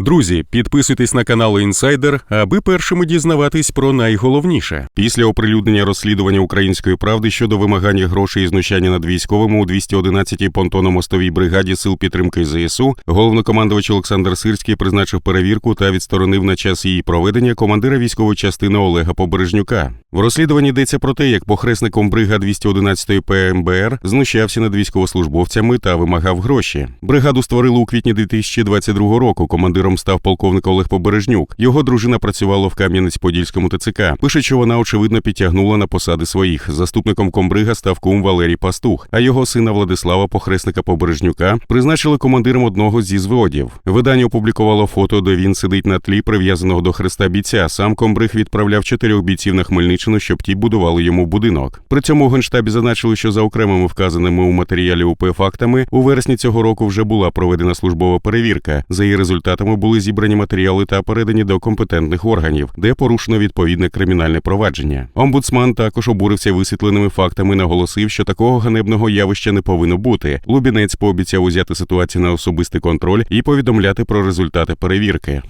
Друзі, підписуйтесь на канал Інсайдер, аби першими дізнаватись про найголовніше. Після оприлюднення розслідування української правди щодо вимагання грошей і знущання над військовими у 211-й понтономостовій бригаді сил підтримки ЗСУ, головнокомандувач Олександр Сирський призначив перевірку та відсторонив на час її проведення командира військової частини Олега Побережнюка. В розслідуванні йдеться про те, як похресником бригад 211-ї ПМБР знущався над військовослужбовцями та вимагав гроші. Бригаду створили у квітні 2022 року. Командиром став полковник Олег Побережнюк. Його дружина працювала в Кам'янець-Подільському ТЦК. Пише, що вона очевидно підтягнула на посади своїх. Заступником комбрига став кум Валерій Пастух, а його сина Владислава Похресника Побережнюка призначили командиром одного зі зводів. Видання опублікувало фото, де він сидить на тлі прив'язаного до хреста бійця. Сам комбриг відправляв чотирьох бійців на Хмельниччину, щоб ті будували йому будинок. При цьому у генштабі зазначили, що за окремими вказаними у матеріалі УП фактами у вересні цього року вже була проведена службова перевірка. За її результатами були зібрані матеріали та передані до компетентних органів, де порушено відповідне кримінальне провадження. Омбудсман також обурився висвітленими фактами. Наголосив, що такого ганебного явища не повинно бути. Лубінець пообіцяв узяти ситуацію на особистий контроль і повідомляти про результати перевірки.